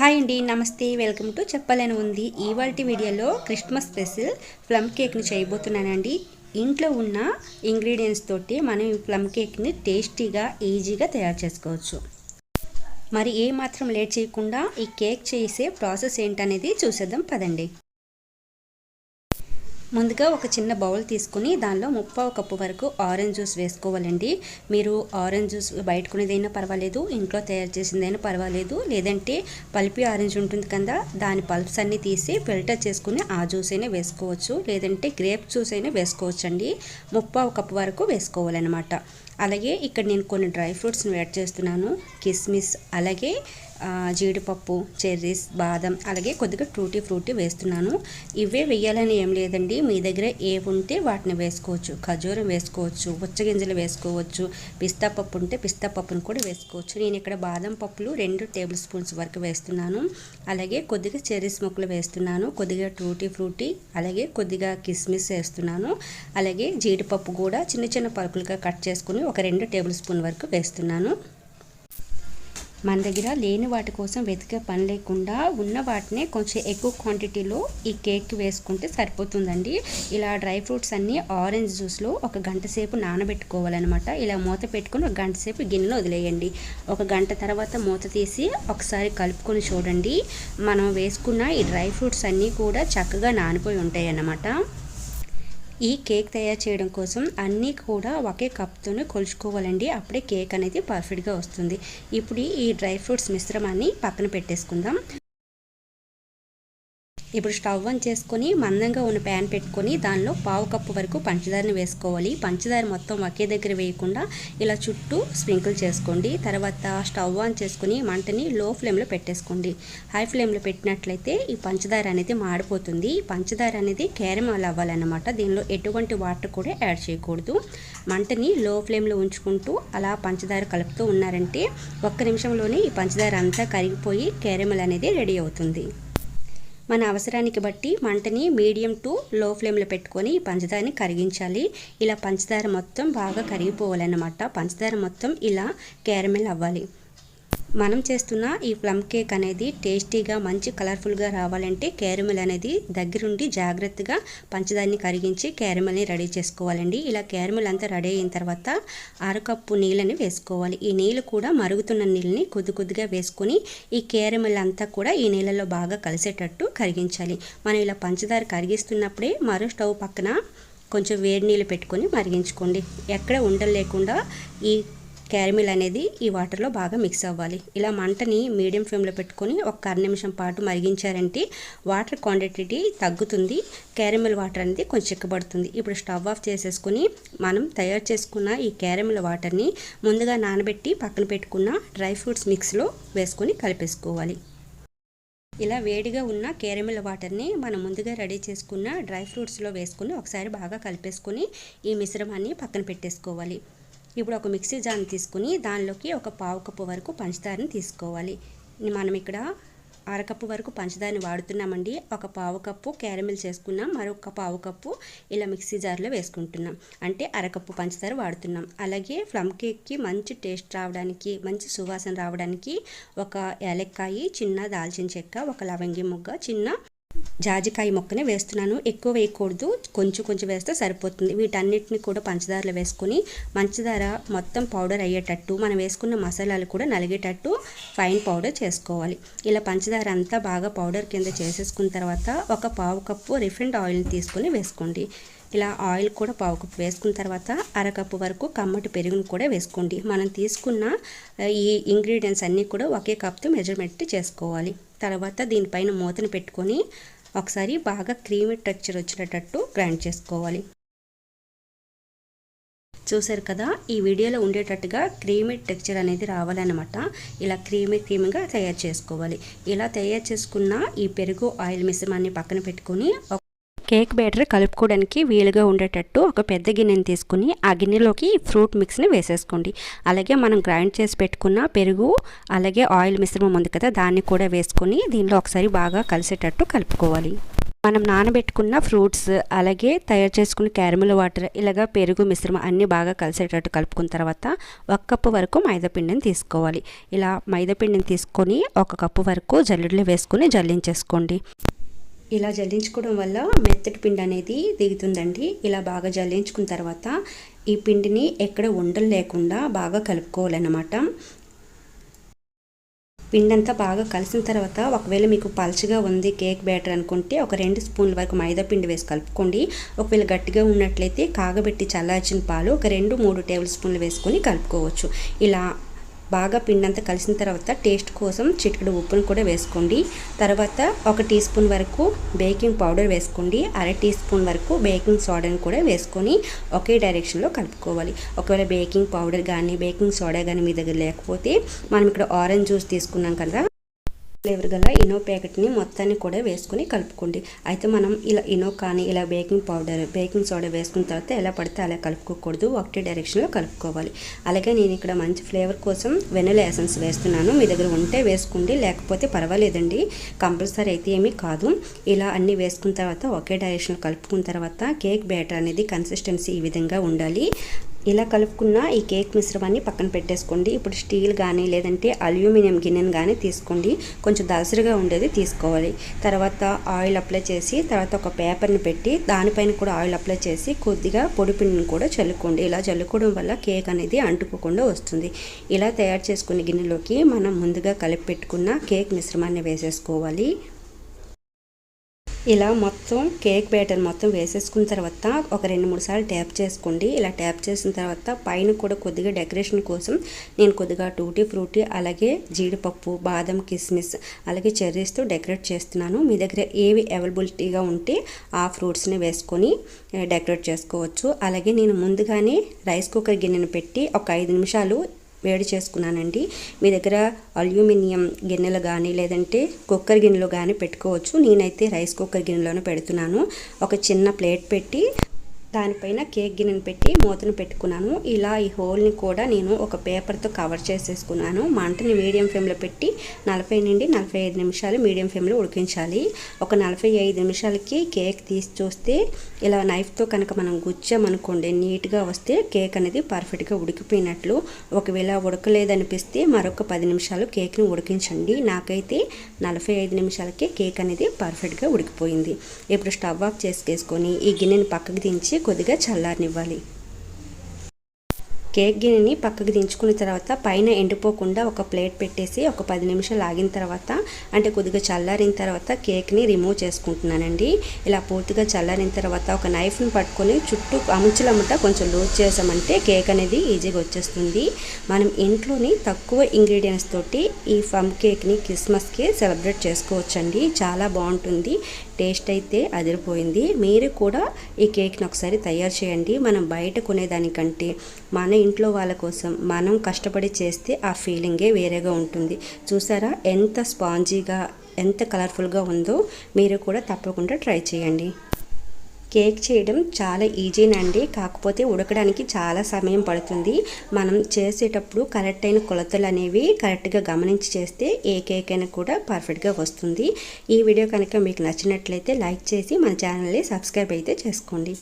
Hi అండి నమస్తే. Welcome to చెప్పలేని ఉంది. ఇవాళ వీడియోలో క్రిస్మస్ స్పెషల్ ప్లమ్ కేక్ని చేయబోతున్నానండి. ఇంట్లో ఉన్న ఇంగ్రీడియంట్స్ తోటి మనం ఈ ప్లమ్ కేక్ని టేస్టీగా ఈజీగా తయారు చేసుకోవచ్చు. మరి ఏ మాత్రం లేట్ చేయకుండా ఈ కేక్ చేసే ప్రాసెస్ ఏంటనేది చూసేద్దాం పదండి. ముందుగా ఒక చిన్న బౌల్ తీసుకుని దానిలో ముప్పావు కప్పు వరకు ఆరెంజ్ జ్యూస్ వేసుకోవాలండి. మీరు ఆరెంజ్ జ్యూస్ బయట కొనేదైనా పర్వాలేదు ఇంట్లో తయారు చేసిందైనా పర్వాలేదు లేదంటే పల్పి ఆరెంజ్ ఉంటుంది కదా దాని పల్ప్స్ అన్నీ తీసి ఫిల్టర్ చేసుకుని ఆ జ్యూస్ అయినా వేసుకోవచ్చు లేదంటే గ్రేప్ జ్యూస్ అయినా వేసుకోవచ్చు అండి ముప్పావు కప్పు వరకు వేసుకోవాలన్నమాట. అలాగే ఇక్కడ నేను కొన్ని డ్రై ఫ్రూట్స్ని యాడ్ చేస్తున్నాను. కిస్మిస్ అలాగే జీడిపప్పు చెర్రీస్ బాదం అలాగే కొద్దిగా టూటీ ఫ్రూటీ వేస్తున్నాను. ఇవే వేయాలని ఏం లేదండి. మీ దగ్గర ఏవి ఉంటే వాటిని వేసుకోవచ్చు. ఖజూరం వేసుకోవచ్చు ఉచ్చగింజలు వేసుకోవచ్చు పిస్తా పప్పు ఉంటే పిస్తా పప్పును కూడా వేసుకోవచ్చు. నేను ఇక్కడ బాదం పప్పులు రెండు టేబుల్ స్పూన్స్ వరకు వేస్తున్నాను. అలాగే కొద్దిగా చెర్రీస్ ముక్కలు వేస్తున్నాను. కొద్దిగా టూటీ ఫ్రూటీ అలాగే కొద్దిగా కిస్మిస్ వేస్తున్నాను. అలాగే జీడిపప్పు కూడా చిన్న చిన్న పలుకులుగా కట్ చేసుకుని ఒక రెండు టేబుల్ స్పూన్ వరకు వేస్తున్నాను. మన దగ్గర లేని వాటి కోసం వెతికే పని లేకుండా ఉన్న వాటినే కొంచెం ఎక్కువ క్వాంటిటీలో ఈ కేక్ వేసుకుంటే సరిపోతుందండి. ఇలా డ్రై ఫ్రూట్స్ అన్నీ ఆరెంజ్ జ్యూస్లో ఒక గంట సేపు నానబెట్టుకోవాలన్నమాట. ఇలా మూత పెట్టుకుని ఒక గంట సేపు గిన్నెలో వదిలేయండి. ఒక గంట తర్వాత మూత తీసి ఒకసారి కలుపుకొని చూడండి. మనం వేసుకున్న ఈ డ్రై ఫ్రూట్స్ అన్నీ కూడా చక్కగా నానిపోయి ఉంటాయి అన్నమాట ఈ కేక్ తయారు చేయడం కోసం అన్నీ కూడా ఒకే కప్తోనే కొలుచుకోవాలండి. అప్పుడే కేక్ అనేది పర్ఫెక్ట్గా వస్తుంది. ఇప్పుడు ఈ డ్రై ఫ్రూట్స్ మిశ్రమాన్ని పక్కన పెట్టేసుకుందాం. ఇప్పుడు స్టవ్ ఆన్ చేసుకొని మందంగా ఉన్న ప్యాన్ పెట్టుకొని దానిలో పావు కప్పు వరకు పంచదారని వేసుకోవాలి. పంచదార మొత్తం ఒకే దగ్గర వేయకుండా ఇలా చుట్టూ స్ప్రింకిల్ చేసుకోండి. తర్వాత స్టవ్ ఆన్ చేసుకుని మంటని లో ఫ్లేమ్లో పెట్టేసుకోండి. హై ఫ్లేమ్లో పెట్టినట్లయితే ఈ పంచదార అనేది మాడిపోతుంది. పంచదార అనేది క్యారమల్ అవ్వాలన్నమాట. దీనిలో ఎటువంటి వాటర్ కూడా యాడ్ చేయకూడదు. మంటని లో ఫ్లేమ్లో ఉంచుకుంటూ అలా పంచదార కలుపుతూ ఉన్నారంటే ఒక్క నిమిషంలోనే ఈ పంచదార అంతా కరిగిపోయి క్యారమల్ అనేది రెడీ అవుతుంది. మన అవసరానికి బట్టి మంటని మీడియం టు లో ఫ్లేమ్లో పెట్టుకొని పంచదారని కరిగించాలి. ఇలా పంచదార మొత్తం బాగా కరిగిపోవాలన్నమాట. పంచదార మొత్తం ఇలా క్యారమెల్ అవ్వాలి. మనం చేస్తున్న ఈ ప్లమ్ కేక్ అనేది టేస్టీగా మంచి కలర్ఫుల్గా రావాలంటే క్యారమెల్ అనేది దగ్గరుండి జాగ్రత్తగా పంచదారిని కరిగించి క్యారమెల్ని రెడీ చేసుకోవాలండి. ఇలా క్యారమెల్ అంతా రెడీ అయిన తర్వాత అరకప్పు నీళ్ళని వేసుకోవాలి. ఈ నీళ్ళు కూడా మరుగుతున్న నీళ్ళని కొద్ది కొద్దిగా వేసుకొని ఈ క్యారమెల్ అంతా కూడా ఈ నీళ్ళలో బాగా కలిసేటట్టు కరిగించాలి. మనం ఇలా పంచదార కరిగిస్తున్నప్పుడే మరో స్టవ్ పక్కన కొంచెం వేడి నీళ్ళు పెట్టుకొని మరిగించుకోండి. ఎక్కడ ఉండలు లేకుండా ఈ క్యారమిల్ అనేది ఈ వాటర్లో బాగా మిక్స్ అవ్వాలి. ఇలా మంటని మీడియం ఫ్లేమ్లో పెట్టుకొని ఒక అర నిమిషం పాటు మరిగించారంటే వాటర్ క్వాంటిటీ తగ్గుతుంది. క్యారమిల్ వాటర్ అనేది కొంచెం చిక్కబడుతుంది. ఇప్పుడు స్టవ్ ఆఫ్ చేసేసుకుని మనం తయారు చేసుకున్న ఈ క్యారమిల్ వాటర్ని ముందుగా నానబెట్టి పక్కన పెట్టుకున్న డ్రై ఫ్రూట్స్ మిక్స్లో వేసుకొని కలిపేసుకోవాలి. ఇలా వేడిగా ఉన్న కేరమిల్ వాటర్ని మనం ముందుగా రెడీ చేసుకున్న డ్రై ఫ్రూట్స్లో వేసుకుని ఒకసారి బాగా కలిపేసుకొని ఈ మిశ్రమాన్ని పక్కన పెట్టేసుకోవాలి. ఇప్పుడు ఒక మిక్సీ జార్ని తీసుకుని దానిలోకి ఒక పావు కప్పు వరకు పంచదారని తీసుకోవాలి. మనం ఇక్కడ అరకప్పు వరకు పంచదారని వాడుతున్నామండి. ఒక పావు కప్పు క్యారమిల్ చేసుకున్నాం. మరొక పావు కప్పు ఇలా మిక్సీ జార్లో వేసుకుంటున్నాం. అంటే అరకప్పు పంచదార వాడుతున్నాం. అలాగే ఫ్లమ్ కేక్కి మంచి టేస్ట్ రావడానికి మంచి సువాసన రావడానికి ఒక ఏలక్కాయి చిన్న దాల్చిన చెక్క ఒక లవంగి ముగ్గ చిన్న జాజికాయ మొక్కనే వేస్తున్నాను. ఎక్కువ వేయకూడదు. కొంచెం కొంచెం వేస్తే సరిపోతుంది. వీటన్నిటిని కూడా పంచదారలో వేసుకొని పంచదార మొత్తం పౌడర్ అయ్యేటట్టు మనం వేసుకున్న మసాలాలు కూడా నలిగేటట్టు ఫైన్ పౌడర్ చేసుకోవాలి. ఇలా పంచదార అంతా బాగా పౌడర్ కింద చేసేసుకున్న తర్వాత ఒక పావు కప్పు రిఫైండ్ ఆయిల్ని తీసుకొని వేసుకోండి. ఇలా ఆయిల్ కూడా పావు కప్పు వేసుకున్న తర్వాత అరకప్పు వరకు కమ్మటి పెరుగును కూడా వేసుకోండి. మనం తీసుకున్న ఈ ఇంగ్రీడియంట్స్ అన్నీ కూడా ఒకే కప్తో మెజర్మెంట్ చేసుకోవాలి. తర్వాత దీనిపైన మూతను పెట్టుకొని ఒకసారి బాగా క్రీమీ టెక్చర్ వచ్చేటట్టు గ్రైండ్ చేసుకోవాలి. చూసారు కదా ఈ వీడియోలో ఉండేటట్టుగా క్రీమీ టెక్చర్ అనేది రావాలన్నమాట. ఇలా క్రీమీ క్రీమీగా తయారు చేసుకోవాలి. ఇలా తయారు చేసుకున్న ఈ పెరుగు ఆయిల్ మిశ్రమాన్ని పక్కన పెట్టుకొని కేక్ బ్యాటర్ కలుపుకోవడానికి వీలుగా ఉండేటట్టు ఒక పెద్ద గిన్నెని తీసుకుని ఆ గిన్నెలోకి ఫ్రూట్ మిక్స్ని వేసేసుకోండి. అలాగే మనం గ్రైండ్ చేసి పెట్టుకున్న పెరుగు అలాగే ఆయిల్ మిశ్రమం ఉంది కదా దాన్ని కూడా వేసుకొని దీనిలో ఒకసారి బాగా కలిసేటట్టు కలుపుకోవాలి. మనం నానబెట్టుకున్న ఫ్రూట్స్ అలాగే తయారు చేసుకున్న క్యారమిల్ వాటర్ ఇలాగ పెరుగు మిశ్రమం అన్నీ బాగా కలిసేటట్టు కలుపుకున్న తర్వాత ఒక కప్పు వరకు మైదాపిండిని తీసుకోవాలి. ఇలా మైదాపిండిని తీసుకొని ఒక కప్పు వరకు జల్లెడలో వేసుకొని జల్లించేసుకోండి. ఇలా జల్లించుకోవడం వల్ల మెత్తటి పిండి అనేది దిగుతుందండి. ఇలా బాగా జల్లించుకున్న తర్వాత ఈ పిండిని ఎక్కడ ఉండలు లేకుండా బాగా కలుపుకోవాలన్నమాట. పిండి అంతా బాగా కలిసిన తర్వాత ఒకవేళ మీకు పల్చగా ఉంది కేక్ బ్యాటర్ అనుకుంటే ఒక రెండు స్పూన్ల వరకు మైదా పిండి వేసి కలుపుకోండి. ఒకవేళ గట్టిగా ఉన్నట్లయితే కాగబెట్టి చల్లార్చిన పాలు ఒక రెండు మూడు టేబుల్ స్పూన్లు వేసుకొని కలుపుకోవచ్చు. ఇలా బాగా పిండంతా కలిసిన తర్వాత టేస్ట్ కోసం చిటికెడు ఉప్పును కూడా వేసుకోండి. తర్వాత ఒక టీ స్పూన్ వరకు బేకింగ్ పౌడర్ వేసుకోండి. అర టీ స్పూన్ వరకు బేకింగ్ సోడాని కూడా వేసుకొని ఒకే డైరెక్షన్లో కలుపుకోవాలి. ఒకవేళ బేకింగ్ పౌడర్ కానీ బేకింగ్ సోడా కానీ మీ దగ్గర లేకపోతే మనం ఇక్కడ ఆరెంజ్ జ్యూస్ తీసుకున్నాం కదా ఫ్లేవర్ గల ఇనో ప్యాకెట్ని మొత్తాన్ని కూడా వేసుకుని కలుపుకోండి. అయితే మనం ఇలా ఇనో కానీ ఇలా బేకింగ్ పౌడర్ బేకింగ్ సోడా వేసుకున్న తర్వాత ఎలా పడితే అలా కలుపుకోకూడదు. ఒకటే డైరెక్షన్లో కలుపుకోవాలి. అలాగే నేను ఇక్కడ మంచి ఫ్లేవర్ కోసం వెనల్ ఎసెన్స్ వేస్తున్నాను. మీ దగ్గర ఉంటే వేసుకోండి లేకపోతే పర్వాలేదండి. కంపల్సరీ అయితే ఏమీ కాదు. ఇలా అన్నీ వేసుకున్న తర్వాత ఒకే డైరెక్షన్లో కలుపుకున్న తర్వాత కేక్ బ్యాటర్ అనేది కన్సిస్టెన్సీ ఈ విధంగా ఉండాలి. ఇలా కలుపుకున్న ఈ కేక్ మిశ్రమాన్ని పక్కన పెట్టేసుకోండి. ఇప్పుడు స్టీల్ కానీ లేదంటే అల్యూమినియం గిన్నెను కానీ తీసుకోండి. కొంచెం దలసరిగా ఉండేది తీసుకోవాలి. తర్వాత ఆయిల్ అప్లై చేసి తర్వాత ఒక పేపర్ని పెట్టి దానిపైన కూడా ఆయిల్ అప్లై చేసి కొద్దిగా పొడి పిండిని కూడా చల్లుకోండి. ఇలా చల్లుకోవడం వల్ల కేక్ అనేది అంటుకోకుండా వస్తుంది. ఇలా తయారు చేసుకునే గిన్నెలోకి మనం ముందుగా కలిపి పెట్టుకున్న కేక్ మిశ్రమాన్ని వేసేసుకోవాలి. ఇలా మొత్తం కేక్ బ్యాటర్ మొత్తం వేసేసుకున్న తర్వాత ఒక రెండు మూడు సార్లు ట్యాప్ చేసుకోండి. ఇలా ట్యాప్ చేసిన తర్వాత పైన కూడా కొద్దిగా డెకరేషన్ కోసం నేను కొద్దిగా టూటీ ఫ్రూటీ అలాగే జీడిపప్పు బాదం కిస్మిస్ అలాగే చెర్రీస్తో డెకరేట్ చేస్తున్నాను. మీ దగ్గర ఏవి అవైలబిలిటీగా ఉంటే ఆ ఫ్రూట్స్ని వేసుకొని డెకరేట్ చేసుకోవచ్చు. అలాగే నేను ముందుగానే రైస్ కుక్కర్ గిన్నెను పెట్టి ఒక ఐదు నిమిషాలు వేడి చేసుకున్నానండి. మీ దగ్గర అల్యూమినియం గిన్నెలు కానీ లేదంటే కుక్కర్ గిన్నెలు కానీ పెట్టుకోవచ్చు. నేనైతే రైస్ కుక్కర్ గిన్నెలోనే పెడుతున్నాను. ఒక చిన్న ప్లేట్ పెట్టి దానిపైన కేక్ గిన్నెను పెట్టి మూతను పెట్టుకున్నాను. ఇలా ఈ హోల్ని కూడా నేను ఒక పేపర్తో కవర్ చేసేసుకున్నాను. మంటని మీడియం ఫ్లేమ్లో పెట్టి నలభై నుండి నలభై ఐదు నిమిషాలు మీడియం ఫ్లేమ్లో ఉడికించాలి. ఒక నలభై ఐదు నిమిషాలకి కేక్ తీసి చూస్తే ఇలా నైఫ్తో కనుక మనం గుచ్చామనుకోండి నీట్గా వస్తే కేక్ అనేది పర్ఫెక్ట్గా ఉడికిపోయినట్లు. ఒకవేళ ఉడకలేదనిపిస్తే మరొక పది నిమిషాలు కేక్ని ఉడికించండి. నాకైతే నలభై ఐదు నిమిషాలకే కేక్ అనేది పర్ఫెక్ట్గా ఉడికిపోయింది. ఇప్పుడు స్టవ్ ఆఫ్ చేసుకేసుకొని ఈ గిన్నెని పక్కకు దించి కొద్దిగా చల్లారనివ్వాలి. కేక్ గిన్నెని పక్కకు దించుకున్న తర్వాత పైన ఎండిపోకుండా ఒక ప్లేట్ పెట్టేసి ఒక పది నిమిషాలు ఆగిన తర్వాత అంటే కొద్దిగా చల్లారిన తర్వాత కేక్ని రిమూవ్ చేసుకుంటున్నానండి. ఇలా పూర్తిగా చల్లారిన తర్వాత ఒక నైఫ్ని పట్టుకొని చుట్టూ అముచులమ్మట కొంచెం లూజ్ చేసామంటే కేక్ అనేది ఈజీగా వచ్చేస్తుంది. మనం ఇంట్లోని తక్కువ ఇంగ్రీడియంట్స్ తోటి ఈ ఫమ్ కేక్ని క్రిస్మస్కి సెలబ్రేట్ చేసుకోవచ్చండి. చాలా బాగుంటుంది. టేస్ట్ అయితే అదిరిపోయింది. మీరు కూడా ఈ కేక్ని ఒకసారి తయారు చేయండి. మనం బయట కొనేదానికంటే మన ఇంట్లో వాళ్ళ కోసం మనం కష్టపడి చేస్తే ఆ ఫీలింగే వేరేగా ఉంటుంది. చూసారా? ఎంత స్పాంజీగా ఎంత కలర్ఫుల్గా ఉందో మీరు కూడా తప్పకుండా ట్రై చేయండి. కేక్ చేయడం చాలా ఈజీనండి. కాకపోతే ఉడకడానికి చాలా సమయం పడుతుంది. మనం చేసేటప్పుడు కరెక్ట్ అయిన కొలతలు అనేవి కరెక్ట్గా గమనించి చేస్తే ఏ కేక్ అయినా కూడా పర్ఫెక్ట్గా వస్తుంది. ఈ వీడియో కనుక మీకు నచ్చినట్లయితే లైక్ చేసి మన ఛానల్ని సబ్స్క్రైబ్ అయితే చేసుకోండి.